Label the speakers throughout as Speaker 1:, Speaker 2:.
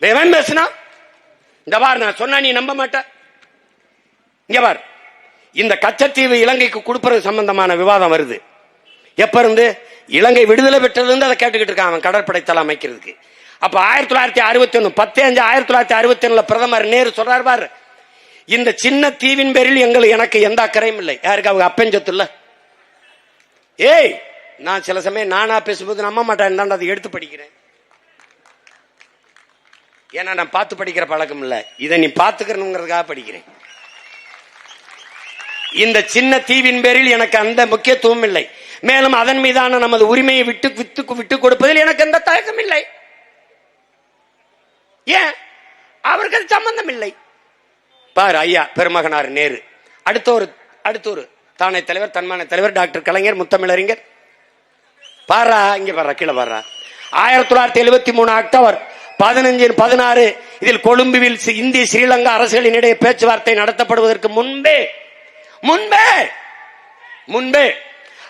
Speaker 1: எவன் பேசுனா? இந்த பார் நான் சொன்னா நீ நம்ப மாட்ட. இங்க பார். இந்த கச்சத்தீவு இலங்கைக்கு கொடுப்பது சம்பந்தமான விவாதம் வருது. எப்ப இருந்து? இலங்கை விடுதலை பெற்றது இருந்து அதை கேட்டுக்கிட்டு இருக்கான் அவன் கடற்படை தளம் அமைக்கிறதுக்கு. அப்ப ஆயிரத்தி தொள்ளாயிரத்தி அறுபத்தி ஒண்ணு பத்து அஞ்சு ஆயிரத்தி தொள்ளாயிரத்தி அறுபத்தி ஒண்ணுல பிரதமர் நேரு சொல்றாரு பாரு. இந்த சின்ன தீவின் பேரில் எங்களுக்கு எனக்கு எந்த அக்கறையும் இல்லை. யாருக்கு? அவங்க அப்பஞ்சத்து இல்ல ஏய் நான் சில சமயம் நானா பேசும்போது நம்ப மாட்டேன். தான் அதை எடுத்து படிக்கிறேன். ஏன்னா நான் பார்த்து படிக்கிற பழக்கம் இல்ல. இதை நீ பார்த்துக்கணுங்கிறதுக்காக படிக்கிறேன். இந்த சின்ன தீவின் பேரில் எனக்கு அந்த முக்கியத்துவம் இல்லை. மேலும் அதன் மீதான நமது உரிமையை விட்டு வித்து விட்டு கொடுப்பதில் எனக்கு எந்த தயக்கம் இல்லை. ஏன்? அவருக்கு அது சம்பந்தம் இல்லை. பாரு ஐயா பெருமகனார் நேரு. அடுத்த ஒரு அடுத்த ஒரு தானே தலைவர் தன்மான தலைவர் டாக்டர் கலைஞர் முத்தமிழறிஞர். பாரா இங்க பாரா கீழே பாரா. ஆயிரத்தி தொள்ளாயிரத்தி எழுபத்தி மூணு அக்டோபர் பதினஞ்சு பதினாறு இதில் கொழும்புவில் இந்திய ஸ்ரீலங்கா அரசுகளினிடையே பேச்சுவார்த்தை நடத்தப்படுவதற்கு முன்பே முன்பே முன்பே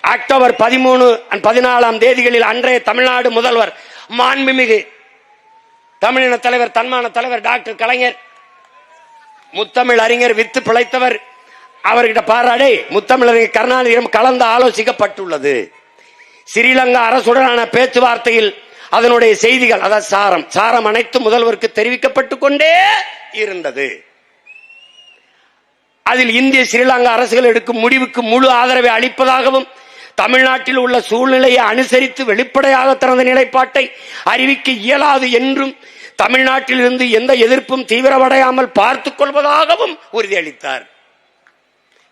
Speaker 1: அக்டோபர் பதிமூணு பதினாலாம் தேதிகளில் அன்றைய தமிழ்நாடு முதல்வர் மாண்புமிகு தமிழின தலைவர் தன்மான தலைவர் டாக்டர் கலைஞர் முத்தமிழ் அறிஞர் வித்து பிழைத்தவர் அவர்கிட்ட பாராடே முத்தமிழறிஞர் கருணாநிதியிடம் கலந்து ஆலோசிக்கப்பட்டுள்ளது. ஸ்ரீலங்கா அரசுடனான பேச்சுவார்த்தையில் அதனுடைய செய்திகள் அதாவது சாரம். சாரம் அனைத்து முதல்வருக்கு தெரிவிக்கப்பட்டுக் கொண்டே இருந்தது. அதில் இந்திய ஸ்ரீலங்கா அரசுகள் எடுக்கும் முடிவுக்கு முழு ஆதரவை அளிப்பதாகவும் தமிழ்நாட்டில் உள்ள சூழ்நிலையை அனுசரித்து வெளிப்படையாக தனது நிலைப்பாட்டை அறிவிக்க இயலாது என்றும் தமிழ்நாட்டில் இருந்து எந்த எதிர்ப்பும் தீவிரமடையாமல் பார்த்துக் கொள்வதாகவும் உறுதியளித்தார்.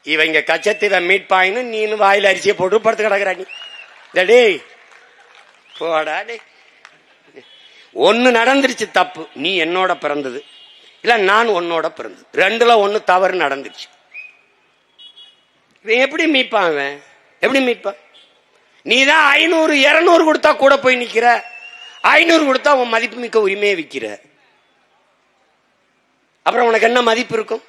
Speaker 1: இவங்க கச்சத்தித மீட்பாயின்னு நீனு வாயில் அரிசியை போட்டு படுத்து கிடக்குறா டேய் போடா டேய். ஒன்று நடந்துருச்சு தப்பு. நீ என்னோட பிறந்தது. இல்லை நான் உன்னோட பிறந்தது. ரெண்டில் ஒன்று தவறு நடந்துருச்சு. இவன் எப்படி மீட்பான் அவன் எப்படி மீட்பான்? நீ தான் ஐநூறு இரநூறு கொடுத்தா கூட போய் நிற்கிற ஐநூறு கொடுத்தா உன் மதிப்பு மிக்க உரிமையை விற்கிற அப்புறம் உனக்கு என்ன மதிப்பு இருக்கும்?